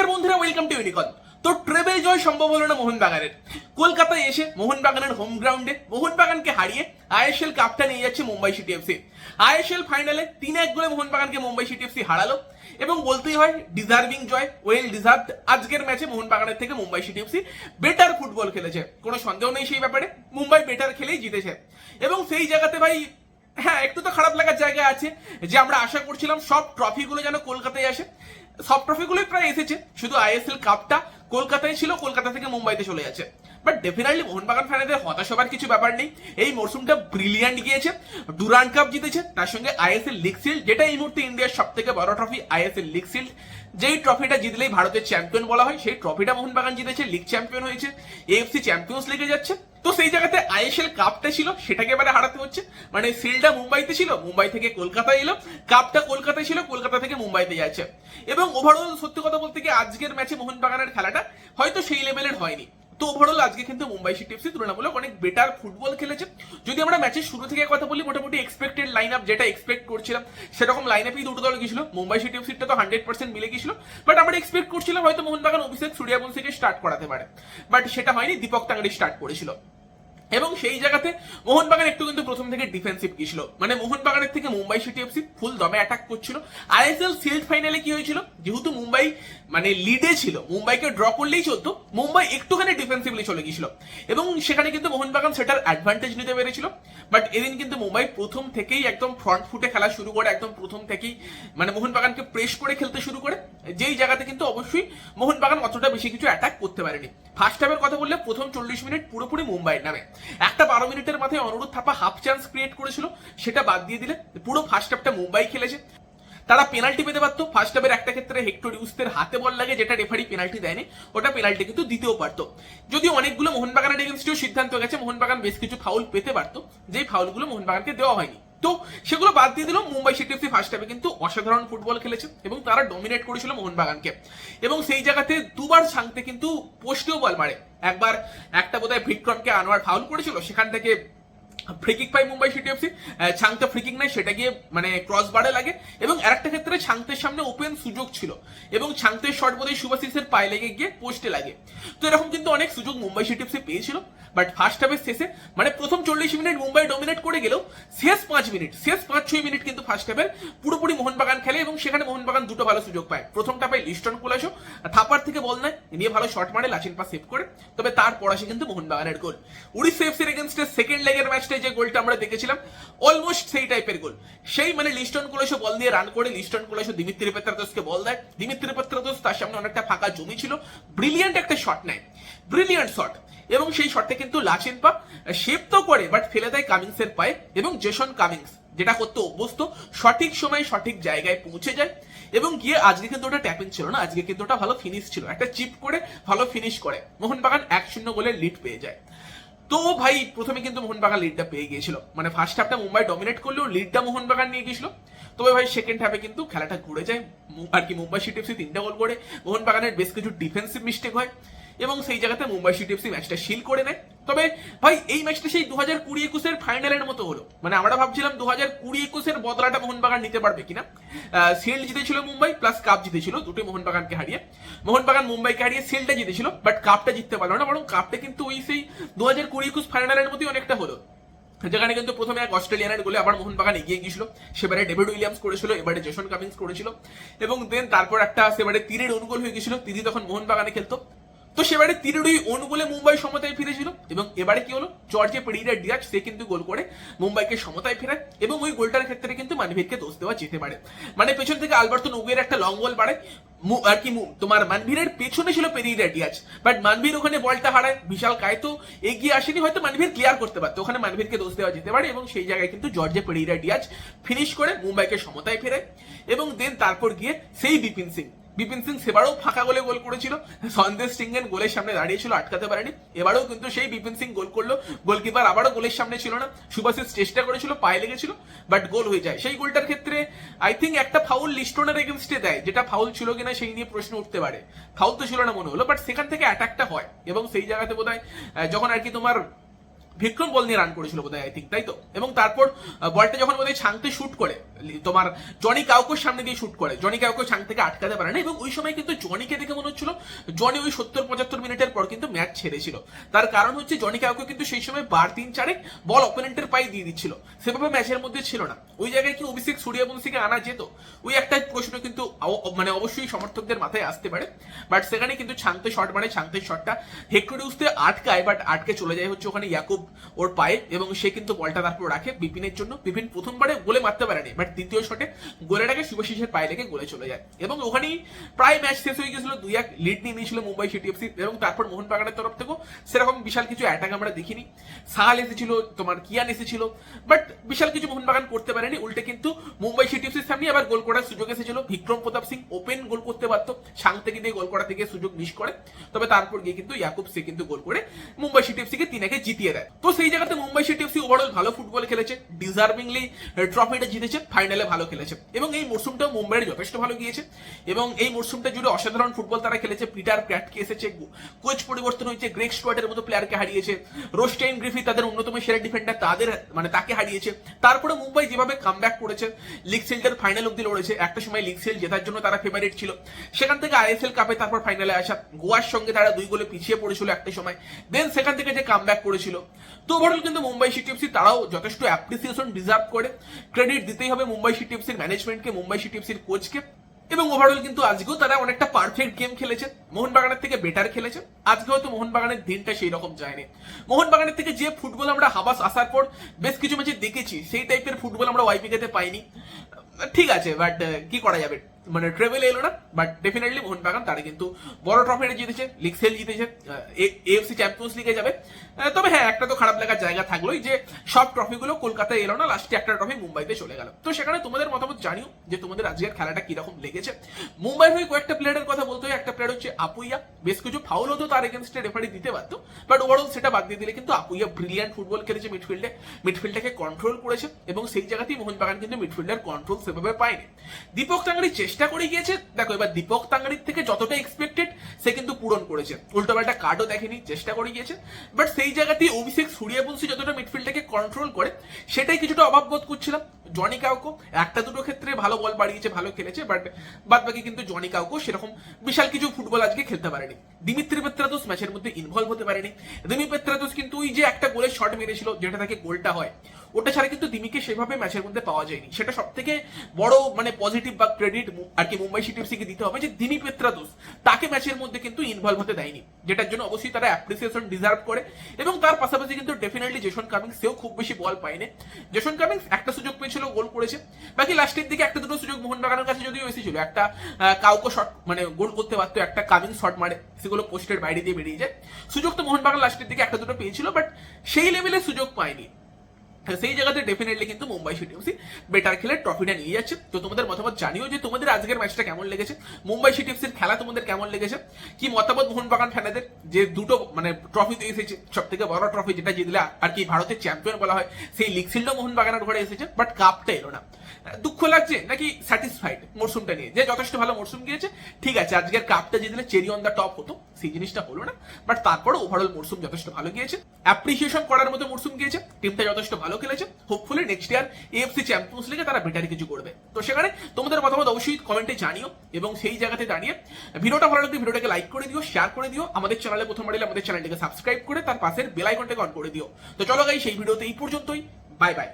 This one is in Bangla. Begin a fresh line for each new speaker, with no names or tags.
নমস্কার বন্ধুরা ওয়েলকাম টু ইউনিকন তো ট্রেবেল জয় সম্ভব হলো না মোহনবাগানের? কলকাতায় এসে মোহনবাগানের হোম গ্রাউন্ডে মোহনবাগানকে হারিয়ে আইএসএল কাপটা নিয়ে যাচ্ছে মুম্বাই সিটি এফসি আইএসএল ফাইনালে তিন এক গোলে মোহনবাগানকে মুম্বাই সিটি এফসি হারালো এবং বলতেই হয় ডিজার্ভিং জয় ওয়েল ডিজার্ভ আজকের ম্যাচে মোহনবাগানের থেকে Mumbai City FC better football খেলেছে। কোনো সন্দেহ নেই সেই ব্যাপারে। মুম্বাই বেটার খেলেই জিতেছে। এবং সেই জায়গাতে ভাই হ্যাঁ একটু তো খারাপ লাগার জায়গা আছে যে আমরা আশা করছিলাম সব ট্রফিগুলো যেন কলকাতায় আসে। সব ট্রফিগুলোই প্রায় এসেছে। শুধু আইএসএল কাপটা কলকাতায় ছিল, কলকাতা থেকে মুম্বাইতে চলে যাচ্ছে। বাট ডেফিনেটলি মোহনবাগান ফ্যানেদের হতাশ হবার কিছু ব্যাপার নেই। এই মরশুমটা ব্রিলিয়ান্ট গিয়েছে। ডুরান কাপ জিতেছে, তার সঙ্গে আইএসএল লিগ শিল্ড যেটা এই মুহূর্তে ইন্ডিয়ার সব থেকে বড় ট্রফি আইএসএল লিগ শিল্ড যেই ট্রফিটা জিতলেই ভারতের চ্যাম্পিয়ন বলা হয়, সেই ট্রফিটা মোহনবাগান জিতেছে লিগ চ্যাম্পিয়ন হয়েছে এএফসি চ্যাম্পিয়ন্স লিগে যাচ্ছে। তো সেই জায়গাতে আইএসএল কাপটা ছিল, সেটাকে এবারে হারাতে হচ্ছে। মানে সিলটা মুম্বাইতে ছিল, মুম্বাই থেকে কলকাতায় এলো। কাপটা কলকাতায় ছিল, কলকাতা থেকে মুম্বাইতে যাচ্ছে। এবং ওভারঅল সত্যি কথা বলতে গিয়ে আজকের ম্যাচে মোহনবাগানের খেলাটা হয়তো সেই লেভেলের হয়নি। তো ওভারঅল আজকে কিন্তু মুম্বাই সিটি এফসি তুলনামূলক অনেক বেটার ফুটবল খেলেছে। যদি আমরা ম্যাচের শুরু থেকে কথা বলি, মোটামুটি এক্সপেক্টেড লাইন আপ যেটা এক্সপেক্ট করছিলাম, সেরকম লাইন আপই দুটো দল গেছিল। মুম্বাই সিটি এফসিটা তো হান্ড্রেড পার্সেন্ট মিলে গেছিল। বাট আমরা এক্সপেক্ট করছিলাম হয়তো মোহনবাগান, অভিষেক সূর্যাবংশীকে স্টার্ট করাতে পারে। বাট সেটা হয়নি, দীপক তাঙ্গারি স্টার্ট করেছিল। এবং সেই জায়গাতে মোহনবাগান একটু কিন্তু প্রথম থেকে ডিফেন্সিভ গিয়েছিল। মানে মোহনবাগানের থেকে মুম্বাই সিটি এফসি ফুল দমে অ্যাটাক করছিল। আইএসএল সিল্ড ফাইনালে কি হয়েছিল? যেহেতু মুম্বাই মানে লিডে ছিল, মুম্বাইকে ড্র করলেই চলতো, মুম্বাই একটুখানি ডিফেন্সিভলি চলে গিয়েছিল। এবং সেখানে কিন্তু মোহনবাগান সেটার অ্যাডভান্টেজ নিতে পেরেছিল। বাট এদিন কিন্তু মুম্বাই প্রথম থেকেই একদম ফ্রন্ট ফুটে খেলা শুরু করে, একদম প্রথম থেকেই মানে মোহনবাগানকে প্রেস করে খেলতে শুরু করে। যেই জায়গাতে কিন্তু অবশ্যই মোহনবাগান অতটা বেশি কিছু অ্যাটাক করতে পারেনি। ফার্স্ট হাফের কথা বললে প্রথম চল্লিশ মিনিট পুরোপুরি মুম্বাইয়ের নামে। একটা বারো মিনিটের মাথায় অনুরোধ থাপা হাফ চান্স ক্রিয়েট করেছিল, সেটা বাদ দিয়ে দিলে পুরো ফার্স্ট হাফটা মুম্বাই খেলেছে। তারা পেনাল্টি পেতে পারতো ফার্স্ট হাফের একটা ক্ষেত্রে হেক্টর ইউসদের হাতে বল লাগে, যেটা রেফারি পেনাল্টি দেয়নি, ওটা পেনাল্টি কিন্তু দিতেও পারতো। যদিও অনেকগুলো মোহনবাগানের এগেনস্টেও সিদ্ধান্ত গেছে, মোহনবাগান বেশ কিছু ফাউল পেতে পারতো, যেই ফাউলগুলো মোহনবাগানকে দেওয়া হয়নি। তো সেগুলো বাদ দিয়ে দিল, মুম্বাই সিটি এফসি ফার্স্ট হাফে কিন্তু অসাধারণ ফুটবল খেলেছে এবং তারা ডমিনেট করেছিল মোহনবাগানকে। এবং সেই জায়গাতে দুবার ছাংতে কিন্তু পোস্টেও বল মারে। একবার একটা বোধহয় ভিক্রমকে আনোয়ার ফাউল করেছিল সেখান থেকে ফ্রিকিক পাই Mumbai City FC Chhangte free kick নাই, সেটা গিয়ে মানে ক্রস বারে লাগে। এবং আরেকটা ক্ষেত্রে ছাংতের সামনে ওপেন সুযোগ ছিল। এবং ছাংতের শট বোধহয় সুভাশিসের পায়ে লেগে গিয়ে পোস্টে লাগে। তো এরকম কিন্তু অনেক সুযোগ মুম্বাই সিটি এফসি পেয়েছিল। বাট ফার্স্ট হাফের শেষে মানে প্রথম চল্লিশ মিনিট মুম্বাই ডমিনেট করে গেলেও শেষ পাঁচ মিনিট, শেষ পাঁচ ছয় মিনিট কিন্তু ফার্স্ট হাফের পুরোপুরি মোহনবাগান খেলে এবং সেখানে মোহনবাগান দুটো ভালো সুযোগ পায়। প্রথমটা পায় লিস্টন কুলাসো, থাপার থেকে বল নেয়, নিয়ে ভালো শট মারে, লাচিন পা সেভ করে। তবে তারপর আসে কিন্তু মোহনবাগানের গোল উড়িষ্যা এফসির এগেনস্টে সেকেন্ড লেগের ম্যাচটায় যে গোলটা আমরা দেখেছিলাম অলমোস্ট সেই টাইপের গোল সেই মানে লিস্টন কুলাসো বল দিয়ে রান করে লিস্টন কুলাসো দিমিত্রি পেত্রাদোসকে বল দেয়। দিমিত্রি পেত্রাদোস তার সামনে অনেকটা ফাঁকা জমি ছিল। ব্রিলিয়ান্ট একটা শট নেয়। ব্রিলিয়ান্ট শট এবং সেই শটটা কিন্তু লাচিন পা শেপ তো করে বাট ফেলে দেয় কামিংসের পায়ে এবং জেসন কামিংস যেটা করতে অভ্যস্ত, সঠিক সময়ে সঠিক জায়গায় পৌঁছে যায়। এবং গিয়ে আজকে কিন্তু ওটা ট্যাপিং ছিল না, আজকে কিন্তু ওটা ভালো ফিনিশ ছিল। একটা চিপ করে ভালো ফিনিশ করে। মোহনবাগান এক শূন্য গোলের লিড পেয়ে যায়। তো ভাই, প্রথমে কিন্তু মোহনবাগান লিডটা পেয়ে গিয়েছিল। মানে ফার্স্ট হাফটা মুম্বাই ডমিনেট করলেও লিডটা মোহনবাগান নিয়ে গিয়েছিল। তবে ভাই সেকেন্ড হাফে কিন্তু খেলাটা ঘুরে যায়। আর কি, মুম্বাই সিটি এফসি তিনটা গোল করে। মোহনবাগানের বেশ কিছু ডিফেন্সিভ মিস্টেক হয়। এবং সেই জায়গাতে মুম্বাই সিটি এফসি ম্যাচটা শিল করে নেয়। তবে ভাই, এই ম্যাচটা সেই দু হাজার কুড়ি একুশের ফাইনালের মতো হলো। মানে আমরা ভাবছিলাম দু হাজার কুড়ি একুশের বদলাটা মোহনবাগান নিতে পারবে কিনা। শিল্ড জিতেছিল মুম্বাই প্লাস কাপ জিতেছিল, দুটোই মোহনবাগানকে হারিয়ে। মোহনবাগান মুম্বাইকে হারিয়ে শিল্ডটা জিতেছিল বাট কাপটা জিততে পারল না, বরং কাপটা কিন্তু ওই সেই দু হাজার কুড়ি একুশ ফাইনালের মতোই অনেকটা হলো। যেখানে কিন্তু প্রথমে এক অস্ট্রেলিয়ানের গোলে আবার মোহনবাগান এগিয়ে গিয়েছিল, সেবারে ডেভিড উইলিয়ামস করেছিল, এবারে জেসন কামিংস করেছিল, এবং দেন তারপর একটা সেবারে তীরের অনুগোল হয়ে গেছিল তিনি তখন মোহনবাগানে খেলতো। তো সেবারে তীরেরই অনুগোলে মুম্বাই সমতায় ফিরেছিল এবং এবারে কি হলো? জর্জে পেরিরা ডিয়াজ, সে কিন্তু গোল করে মুম্বাইকে সমতায় ফেরায় এবং ওই গোলটার ক্ষেত্রে কিন্তু মানভীরকে দোষ দেওয়া যেতে পারে। মানে পেছন থেকে আলবার্তো নোগের একটা লং বল বাড়ায়। মু- আর কি তোমার মানভীরের পেছনে ছিল পেরিরা ডিয়াজ বাট মানভীর ওখানে বলটা হারায়। বিশাল কায়তো এগিয়ে আসেনি, হয়তো মানভীর ক্লিয়ার করতে পারতো। ওখানে মানভীরকে দোষ দেওয়া যেতে পারে এবং সেই জায়গায় কিন্তু জর্জে পেরিরা ডিয়াজ ফিনিশ করে মুম্বাইকে সমতায় ফেরায়। এবং দেন তারপর গিয়ে সেই বিপিন সিং বিপিন সিং সেবারও ফাঁকা গোলে গোল করেছিল। সন্দেশ সিংয়ের গোলের সামনে দাঁড়িয়েছিল, আটকাতে পারেনি। এবারেও কিন্তু সেই বিপিন সিং গোল করল। গোলকিপার আবারও গোলের সামনে ছিল না। সুভাষিস চেষ্টা করেছিল, পায়ে লেগেছিল বাট গোল হয়ে যায়। সেই গোলটার ক্ষেত্রে আই থিঙ্ক একটা ফাউল লিস্টনের এগেনস্টে দেয়, যেটা ফাউল ছিল কিনা সেই নিয়ে প্রশ্ন উঠতে পারে। ফাউল তো ছিল না মনে হলো বাট সেখান থেকে অ্যাটাকটা হয়। এবং সেই জায়গাতে বোধ যখন আর কি তোমার বিক্রম বল নিয়ে রান করেছিল বোধহয় আই থিঙ্ক তাই তো? এবং তারপর বলটা যখন বোধহয় ছাংতে শুট করে তোমার জনি কাউকে সামনে দিয়ে শুট করে, জনি কাউকে ছাং থেকে আটকাতে পারে না, এবং ওই সময় কিন্তু জনিকে দেখে মনে হচ্ছিল, জনি ওই সত্তর পঁচাত্তর মিনিটের পর কিন্তু ম্যাচ ছেড়েছিল। তার কারণ হচ্ছে, জনি কাউকে কিন্তু সেই সময় বার তিন চারেক বল অপোনেন্টের পায়ে দিয়ে দিচ্ছিল। সেভাবে ম্যাচের মধ্যে ছিল না। ওই জায়গায় কি অভিষেক সূর্যবংশীকে আনা যেত? ওই একটা প্রশ্ন কিন্তু মানে অবশ্যই সমর্থকদের মাথায় আসতে পারে। বাট সেখানে কিন্তু ছাংতে শট মানে ছাংতে শটটা হেক্টোরিউসতে আটকায় বাট আটকে চলে যায় হচ্ছে ওখানে ইয়াকুব ওর পায়ে এবং সে কিন্তু বলটা তারপর রাখে বিপিনের জন্য। বিপিন প্রথমবারে গোলে মারতে পারেনি বাট দ্বিতীয় শটে গোলেটাকে শুভশিসের পায়ে লেগে গোলে চলে যায়। এবং ওখানেই প্রায় ম্যাচ শেষ হয়ে গেছিল দুই এক লিড নিয়ে নিয়েছিল মুম্বাই সিটি এফসি এবং তারপর মোহনবাগানের তরফ থেকেও। সেরকম বিশাল কিছু অ্যাটাক আমরা দেখিনি। সাহাল এসেছিল, তোমার কিয়ান এসেছিল বাট বিশাল কিছু মোহনবাগান করতে পারেনি। উল্টে কিন্তু মুম্বাই সিটি এফসির সামনে আবার গোল করার সুযোগ এসেছিল। বিক্রম প্রতাপ সিং ওপেন গোল করতে পারতো সাং থেকে দিয়ে গোল করা থেকে সুযোগ মিস করে। তবে তারপর গিয়ে কিন্তু ইয়াকুব সে কিন্তু গোল করে মুম্বাই সিটি এফসিকে তিন একে জিতিয়ে দেয়। তো সেই জায়গাতে মুম্বাই সিটি এফসি ওভারঅল ভালো ফুটবল খেলেছে ডিজার্ভিংলি ট্রফিটা জিতেছে ফাইনালে ভালো খেলেছে। এবং এই মরশুমটাও মুম্বাইয়ের যথেষ্ট ভালো গিয়েছে। এবং এই মরশুমটা জুড়ে অসাধারণ ফুটবল তারা খেলেছে। পিটার প্যাটকে এসেছে কোচ পরিবর্তন হয়েছে গ্রেক স্টুয়ার্টের মতো প্লেয়ারকে হারিয়েছে, রোস্টাইন গ্রিফি তাদের অন্যতম সেরা ডিফেন্ডার তাদের মানে তাকে হারিয়েছে। তারপরে মুম্বাই যেভাবে কামব্যাক করেছে লিগ সিল্ডের ফাইনাল অব্দি লড়েছে, একটা সময় লিগ সেল জেতার জন্য তারা ফেভারিট ছিল। সেখান থেকে আইএসএল কাপে তারপর ফাইনালে আসা গোয়ার সঙ্গে তারা দুই গোলে পিছিয়ে পড়েছিল একটা সময়। দেন সেখান থেকে যে কামব্যাক করেছিল তো ওভারঅল কিন্তু মুম্বাই সিটি এফসি তারাও যথেষ্ট অ্যাপ্রিসিয়েশন ডিজার্ভ করে। ক্রেডিট দিতেই হবে মুম্বাই সিটি এফসির ম্যানেজমেন্টকে মুম্বাই সিটি এফসির কোচকে এবং ওভারঅল কিন্তু আজকেও তারা অনেকটা পারফেক্ট গেম খেলেছে। মোহনবাগানের থেকে বেটার খেলেছে। আজকে হয়তো মোহনবাগানের দিনটা সেই রকম যায়নি। মোহনবাগানের থেকে যে ফুটবল আমরা হাবাস আসার পর বেশ কিছু ম্যাচে দেখেছি, সেই টাইপের ফুটবল আমরা ওয়াইপিকেতে পাইনি। ঠিক আছে বাট কি করা যাবে? মানে ট্রেভেল এলো না বাট ডেফিনেটলি মোহনবাগান তারা কিন্তু বড় ট্রফিটা জিতেছে লিগ সেল জিতেছে এএফসি চ্যাম্পিয়ন্স লিগে যাবে। তবে হ্যাঁ একটা তো খারাপ লাগার জায়গা থাকলোই যে সব ট্রফিগুলো কলকাতায় এলো না লাস্টে একটা ট্রফি মুম্বাইতে চলে গেল। তো সেখানে তোমাদের মতামত জানিও যে তোমাদের আজকের খেলাটা কীরকম লেগেছে। মুম্বাই হয়ে কয়েকটা প্লেয়ারের কথা বলতে হয়, একটা প্লেয়ার হচ্ছে আপুইয়া। বেশ কিছু ফাউল হতো তার এগেনস্টে রেফারি দিতে পারতো বাট ওভারঅল সেটা বাদ দিয়ে দিলে কিন্তু আপুইয়া ব্রিলিয়ান্ট ফুটবল খেলেছে মিডফিল্ডে মিডফিল্ডটাকে কন্ট্রোল করেছে, এবং সেই জায়গাতেই মোহনবাগান কিন্তু মিডফিল্ডার কন্ট্রোল সেভাবে পায়নি। দীপক চেষ্টা করে গিয়েছে। দেখো এবার দীপক তাঙ্গারির থেকে যতটা এক্সপেক্টেড সে কিন্তু পূরণ করেছে। উল্টোপাল্টা কার্ডও দেখেনি, চেষ্টা করে গিয়েছে। বাট সেই জায়গাতেই অভিষেক সূর্যবংশী যতটা মিডফিল্ডটাকে কন্ট্রোল করে, সেটাই কিছুটা অভাব বোধ করছিলাম। জনি কাউকো একটা দুটো ক্ষেত্রে ভালো বল বাড়িয়েছে, ভালো খেলেছে বাট বাদ বাকি কিন্তু জনি কাউকো সেরকম বিশাল কিছু ফুটবল আজকে খেলতে পারেনি। দিমিত্রি পেত্রাদোস ম্যাচের মধ্যে ইনভলভ হতে পারেনি। দিমি পেত্রাদোস কিন্তু ওই যে একটা গোলের শট মেরেছিল, যেটা তাকে গোলটা হয়, ওটা ছাড়া কিন্তু দিমিকে সেভাবে ম্যাচের মধ্যে পাওয়া যায়নি। সেটা সব থেকে বড় মানে পজিটিভ বা ক্রেডিট আর কি মুম্বাই সিটি এফসিকে দিতে হবে যে দিমি পেত্রাদোস তাকে ম্যাচের মধ্যে কিন্তু ইনভলভ হতে দেয়নি। যেটার জন্য অবশ্যই তারা অ্যাপ্রিসিয়েশন ডিজার্ভ করে। এবং তার পাশাপাশি কিন্তু ডেফিনেটলি জেসন কামিংস সেও খুব বেশি বল পায়নি। জেসন কামিংস একটা সুযোগ পেয়েছিল, গোল করেছে। বাকি লাস্টের দিকে একটা দুটো সুযোগ মোহনবাগানের কাছে যদিও এসেছিল। একটা কাউকে শট মানে গোল করতে পারতো, একটা কামিং শট মারে। সেগুলো পোস্টের বাইরে দিয়ে বেরিয়ে যায়। সুযোগ তো মোহনবাগান লাস্টের দিকে একটা দুটো পেয়েছিল বাট সেই লেভেলে সুযোগ পায়নি। সেই জায়গাতে ডেফিনেটলি কিন্তু মুম্বাই সিটি এফসি বেটার খেলে ট্রফিটা নিয়ে যাচ্ছে। তো তোমাদের মতামত জানিও যে তোমাদের আজকের ম্যাচটা কেমন লেগেছে? মুম্বাই সিটি এফসির খেলা তোমাদের কেমন লেগেছে? কি মতামত মোহনবাগান ফ্যানেদের যে দুটো মানে ট্রফি তো এসেছে সব থেকে বড় ট্রফি যেটা জিতলে আর কি ভারতের চ্যাম্পিয়ন বলা হয়, সেই লিগ সিলটাও মোহনবাগানের ঘরে এসেছে বাট কাপটা এলো না। দুঃখ লাগছে? নাকি স্যাটিসফাইড মরসুমটা নিয়ে? যে যথেষ্ট ভালো মরসুম গিয়েছে, ঠিক আছে, আজকের কাপটা জিতলে চেরি অন দ্য টপ হতো, সেই জিনিসটা হলো না বাট তারপরে ওভারঅল মরসুম যথেষ্ট ভালো গিয়েছে। অ্যাপ্রিসিয়েশন করার মতো মরসুম গিয়েছে টিমটা যথেষ্ট ভালো খেলেছে। Hopefully next year AFC Champions লিগে তারা বেটার কিছু করবে। তো সেখানে তোমাদের মতামত অবশ্যই কমেন্টে জানিও এবং সেই জায়গাতে দাঁড়িয়ে ভিডিওটা ভালো লাগলে ভিডিওটাকে লাইক করে দিও শেয়ার করে দিও, আমাদের চ্যানেলে প্রথম বাড়িলে আমাদের চ্যানেলটাকে সাবস্ক্রাইব করে তার পাশের বেল আইকনটাকে অন করে দিও। তো চলো গাই সেই ভিডিওতে এই পর্যন্তই। Bye bye